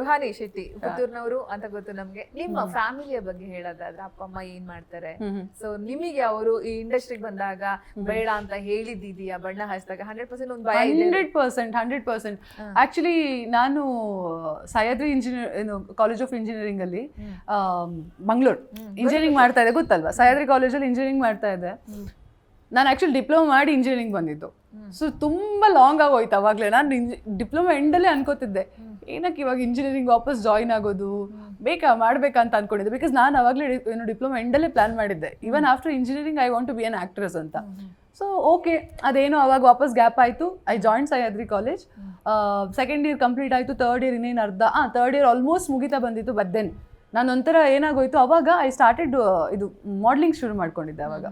ರುಹಾನಿ ಶೆಟ್ಟಿ. ಪುತ್ತೂರ್ನವರು ಅಂತ ಗೊತ್ತು ನಮ್ಗೆ. ನಿಮ್ಮ ಫ್ಯಾಮಿಲಿಯ ಬಗ್ಗೆ ಹೇಳೋದಾದ್ರೆ ಅಪ್ಪ ಅಮ್ಮ ಏನ್ ಮಾಡ್ತಾರೆ? ಸೊ ನಿಮಗೆ ಅವರು ಈ ಇಂಡಸ್ಟ್ರಿಗೆ ಬಂದಾಗ ಬೇಡ ಅಂತ ಹೇಳಿದ್ದೀಯಾ ಬಣ್ಣ ಹಚ್ಚಿದಾಗ ಹಂಡ್ರೆಡ್ ಪರ್ಸೆಂಟ್ ಒಂದು ಭಯ ಇದೆ. Hundred percent hundred percent actually ನಾನು ಸಹ್ಯಾದ್ರಿ ಇಂಜಿನಿಯರ್ ಏನು ಕಾಲೇಜ್ ಆಫ್ ಇಂಜಿನಿಯರಿಂಗ್ ಅಲ್ಲಿ ಮಂಗ್ಳೂರ್. ಇಂಜಿನಿಯರಿಂಗ್ ಮಾಡ್ತಾ ಇದೆ ಗೊತ್ತಲ್ವಾ? ಸಹ್ಯಾದ್ರಿ ಕಾಲೇಜಲ್ಲಿ ಇಂಜಿನಿಯರಿಂಗ್ ಮಾಡ್ತಾ ಇದ್ದೆ ನಾನು ಆಕ್ಚುಲಿ ಡಿಪ್ಲೊಮಾ ಮಾಡಿ ಇಂಜಿನಿಯರಿಂಗ್ ಬಂದಿದ್ದು. ಸೊ ತುಂಬಾ ಲಾಂಗ್ ಆಗೋಯ್ತು ಅವಾಗಲೇ. ನಾನು ಡಿಪ್ಲೊಮಾ ಎಂಡಲ್ಲೇ ಅನ್ಕೋತಿದ್ದೆ. ಏನಕ್ಕೆ ಇವಾಗ ಇಂಜಿನಿಯರಿಂಗ್ ವಾಪಸ್ ಜಾಯಿನ್ ಆಗೋದು? ಬೇಕಾ ಮಾಡಬೇಕಂತ ಅಂದ್ಕೊಂಡಿದ್ದೆ ಬಿಕಾಸ್ ನಾನು ಅವಾಗಲೇ ಏನು ಡಿಪ್ಲೊಮಾ ಎಂಡಲ್ಲೇ ಪ್ಲಾನ್ ಮಾಡಿದ್ದೆ. Even after engineering I want to be an actress ಅಂತ. ಸೊ ಓಕೆ ಅದೇನೋ ಅವಾಗ ವಾಪಸ್ ಗ್ಯಾಪ್ ಆಯಿತು. I join Sahyadri college second year complete ಆಯಿತು. ತರ್ಡ್ ಇಯರ್ ಇನ್ನೇನು ಅರ್ಧ ಹಾಂ ತರ್ಡ್ ಇಯರ್ ಆಲ್ಮೋಸ್ಟ್ ಮುಗಿತಾ ಬಂದಿತ್ತು ಬಟ್ ದೆನ್ ನಾನು ಒಂಥರ ಏನಾಗೋಯ್ತು? ಅವಾಗ ಐ ಸ್ಟಾರ್ಟೆಡ್ ಇದು ಮಾಡ್ಲಿಂಗ್ ಶುರು ಮಾಡ್ಕೊಂಡಿದ್ದೆ ಅವಾಗ.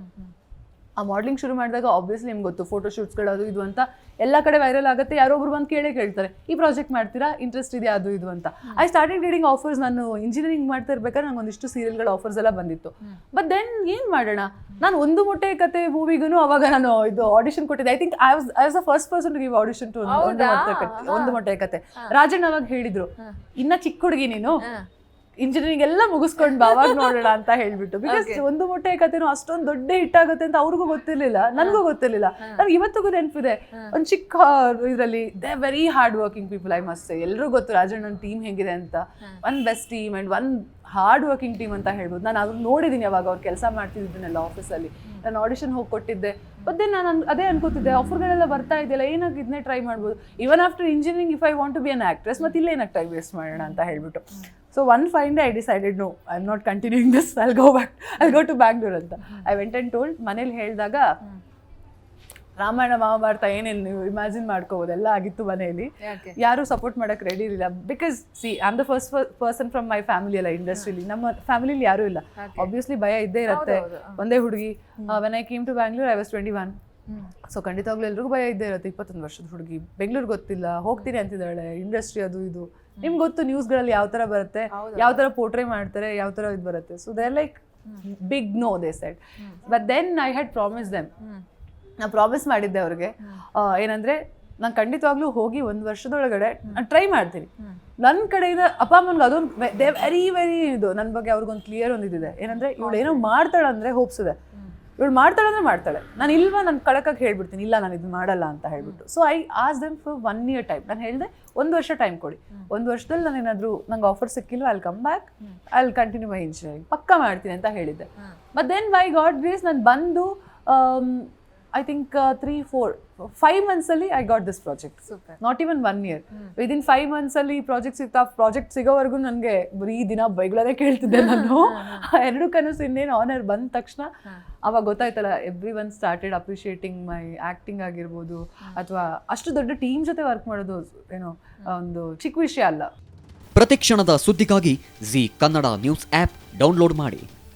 ಆ ಮಾಡ್ಲಿಂಗ್ ಶುರು ಮಾಡಿದಾಗ ಆಬ್ವಿಯಸ್ಲಿ ನಿಮ್ಗೆ ಗೊತ್ತು ಫೋಟೋ ಶೂಟ್ಸ್ಗಳು ಅದು ಇದು ಅಂತ. ಎಲ್ಲ ಕಡೆ ವೈರಲ್ ಆಗುತ್ತೆ ಯಾರೊಬ್ರು ಬಂದು ಕೇಳೇ ಕೇಳ್ತಾರೆ ಈ ಪ್ರಾಜೆಕ್ಟ್ ಮಾಡ್ತೀರಾ ಇಂಟ್ರೆಸ್ಟ್ ಇದೆ ಅದು ಇದು ಅಂತ. ಐ ಸ್ಟಾರ್ಟೆಡ್ ರೀಡಿಂಗ್ ಆಫರ್ಸ್ ನಾನು ಇಂಜಿನಿಯರಿಂಗ್ ಮಾಡ್ತಾ ಇರ್ಬೇಕಾದ್ರೆ ನಂಗೆ ಒಂದಿಷ್ಟು ಸೀರಿಯಲ್ಗಳ ಆಫರ್ಸ್ ಎಲ್ಲ ಬಂದಿತ್ತು. ಬಟ್ ದೆನ್ ಏನು ಮಾಡೋಣ? ನಾನು ಒಂದು ಮೊಟ್ಟೆ ಕತೆ ಮೂವಿಗೂ ಅವಾಗ ನಾನು ಇದು ಆಡಿಷನ್ ಕೊಟ್ಟಿದ್ದೆ. I think I was I was first person to give audition to ಒಂದು ಹೌದಾ? ಮೊಟ್ಟೆ ಕತೆ ಒಂದು ಮೊಟ್ಟೆ ಕತೆ. ರಾಜಣ್ಣ ಅವಾಗ ಹೇಳಿದ್ರು ಇನ್ನ ಚಿಕ್ಕ ಹುಡುಗಿ ನೀನು ಇಂಜಿನಿಯರಿಂಗ್ ಎಲ್ಲ ಮುಗಿಸ್ಕೊಂಡು ಬಾವಾಗ ನೋಡೋಣ ಅಂತ ಹೇಳ್ಬಿಟ್ಟು. ಬಿಕಾಸ್ ಒಂದು ಮೊಟ್ಟೆ ಕಥೆನೂ ಅಷ್ಟೊಂದು ದೊಡ್ಡ ಹಿಟ್ ಆಗುತ್ತೆ ಅಂತ ಅವ್ರಿಗೂ ಗೊತ್ತಿರ್ಲಿಲ್ಲ ನನಗೂ ಗೊತ್ತಿರ್ಲಿಲ್ಲ. ನನಗೆ ಇವತ್ತಿಗೂ ನೆನಪಿದೆ. ಒಂದು ಚಿಕ್ಕ ಇದರಲ್ಲಿ they very hard working people I must ಎಲ್ಲರೂ ಗೊತ್ತು ರಾಜಣ್ಣನ ಟೀಮ್ ಹೇಗಿದೆ ಅಂತ. One best team and one hard working team ಅಂತ ಹೇಳ್ಬೋದು. ನಾನು ಅದನ್ನ ನೋಡಿದ್ದೀನಿ ಅವಾಗ ಅವ್ರು ಕೆಲಸ ಮಾಡ್ತಿದ್ದನ್ನೆಲ್ಲ ಆಫೀಸಲ್ಲಿ ನಾನು ಆಡಿಷನ್ ಹೋಗಿ ಕೊಟ್ಟಿದ್ದೆ. ಮತ್ತೆ ನಾನು ಅದೇ ಅನ್ಕೋತಿದ್ದೆ ಆಫರ್ಗಳೆಲ್ಲ ಬರ್ತಾ ಇದೆಯಲ್ಲ ಏನಾಗಿ ಇದನ್ನೇ ಟ್ರೈ ಮಾಡ್ಬೋದು? Even after engineering if I want to be an actress ಮತ್ತೆ ಇಲ್ಲೇ ಟೈಮ್ ವೇಸ್ಟ್ ಮಾಡೋಣ ಅಂತ ಹೇಳ್ಬಿಟ್ಟು. So one fine day I decided no I am not continuing this I'll go back I'll go to Bangalore ಅಂತ. I went and told ಮನೇಲಿ ಹೇಳಿದಾಗ ರಾಮಾಯಣ ಮಹಾಭಾರತ ಏನೇನು ನೀವು ಇಮ್ಯಾಜಿನ್ ಮಾಡ್ಕೋಬೋದು ಎಲ್ಲ ಆಗಿತ್ತು ಮನೆಯಲ್ಲಿ ಯಾರು ಸಪೋರ್ಟ್ ಮಾಡಕ್ ರೆಡಿ ಇರಲಿಲ್ಲ. Because see am the first person from my family ಅಲ್ಲ ಇಂಡಸ್ಟ್ರಿಲಿ ನಮ್ಮ ಫ್ಯಾಮಿಲಿಲಿ ಯಾರೂ ಇಲ್ಲ. ಆಬ್ವಿಯಸ್ಲಿ ಭಯ ಇದ್ದೇ ಇರುತ್ತೆ. ಒಂದೇ ಹುಡುಗಿ. When I came to Bangalore I was twenty one so ಖಂಡಿತವಾಗ್ಲೂ ಎಲ್ರಿಗೂ ಭಯ ಇದ್ದೇ ಇರುತ್ತೆ ಇಪ್ಪತ್ತೊಂದು ವರ್ಷದ ಹುಡುಗಿ. ಬೆಂಗಳೂರು ಗೊತ್ತಿಲ್ಲ ಹೋಗ್ತೀನಿ ಅಂತಿದ್ದಾಳೆ ಇಂಡಸ್ಟ್ರಿ ಅದು ಇದು. ನಿಮ್ಗೆ ಗೊತ್ತು ನ್ಯೂಸ್ಗಳಲ್ಲಿ ಯಾವ ತರ ಬರುತ್ತೆ ಯಾವ ತರ ಪೋರ್ಟ್ರೇ ಮಾಡ್ತಾರೆ ಯಾವ ತರ ಇದು ಬರುತ್ತೆ. So they like big no they set but then I had promise them ನಾನು ಪ್ರಾಮಿಸ್ ಮಾಡಿದ್ದೆ ಅವ್ರಿಗೆ. ಏನಂದ್ರೆ ನಾನು ಖಂಡಿತವಾಗ್ಲೂ ಹೋಗಿ ಒಂದು ವರ್ಷದೊಳಗಡೆ ನಾನು ಟ್ರೈ ಮಾಡ್ತೀನಿ. ನನ್ನ ಕಡೆಯಿಂದ ಅಪ್ಪ ಅಮ್ಮನ್ಗೆ ಅದೊಂದು ದೇ ವೆರಿ ವೆರಿ ಇದು. ನನ್ನ ಬಗ್ಗೆ ಅವ್ರಿಗೊಂದು ಕ್ಲಿಯರ್ ಒಂದು ಇದಿದೆ. ಏನಂದ್ರೆ ಇವಳು ಏನೋ ಮಾಡ್ತಾಳೆ ಅಂದ್ರೆ ಹೋಪ್ಸ್ ಇದೆ. ಇವಳು ಮಾಡ್ತಾಳೆ ಅಂದ್ರೆ ಮಾಡ್ತಾಳೆ. ನಾನು ಇಲ್ವಾ ನಾನು ಕಳಕಾಗಿ ಹೇಳ್ಬಿಡ್ತೀನಿ. ಇಲ್ಲ ನಾನು ಇದು ಮಾಡಲ್ಲ ಅಂತ ಹೇಳ್ಬಿಟ್ಟು. So I ask them for one year time ನಾನು ಹೇಳಿದೆ ಒಂದು ವರ್ಷ ಟೈಮ್ ಕೊಡಿ. ಒಂದು ವರ್ಷದಲ್ಲಿ ನಾನು ಏನಾದರೂ ನಂಗೆ ಆಫರ್ ಸಿಕ್ಕಿಲ್ಲ ಅಲ್ಲಿ come back I will continue my engineering ಪಕ್ಕ ಮಾಡ್ತೀನಿ ಅಂತ ಹೇಳಿದ್ದೆ. But then by God grace ನಾನು ಬಂದು I think three four five ಮಂತ್ಸಲ್ಲಿ I got this project super not even one year within five ಮಂತ್ಸಲ್ಲಿ project ಸಿಗ್ತಾ ಪ್ರಾಜೆಕ್ಟ್ ಸಿಗೋವರೆಗೂ ನನಗೆ ಬರೀ ದಿನ ಬೈಗಳೇ ಕೇಳ್ತಿದ್ದೆ ನಾನು. ಆ ಎರಡು ಕನಸು ಇನ್ನೇನು ಆನರ್ ಬಂದ ತಕ್ಷಣ ಅವಾಗ ಗೊತ್ತಾಯ್ತಲ್ಲ every one started appreciating my acting ಆಗಿರ್ಬೋದು ಅಥವಾ ಅಷ್ಟು ದೊಡ್ಡ ಟೀಮ್ ಜೊತೆ ವರ್ಕ್ ಮಾಡೋದು ಏನೋ ಒಂದು ಚಿಕ್ಕ ವಿಷಯ ಅಲ್ಲ. ಪ್ರತಿಕ್ಷಣದ ಸುದ್ದಿಗಾಗಿ Zee Kannada news app download ಮಾಡಿ.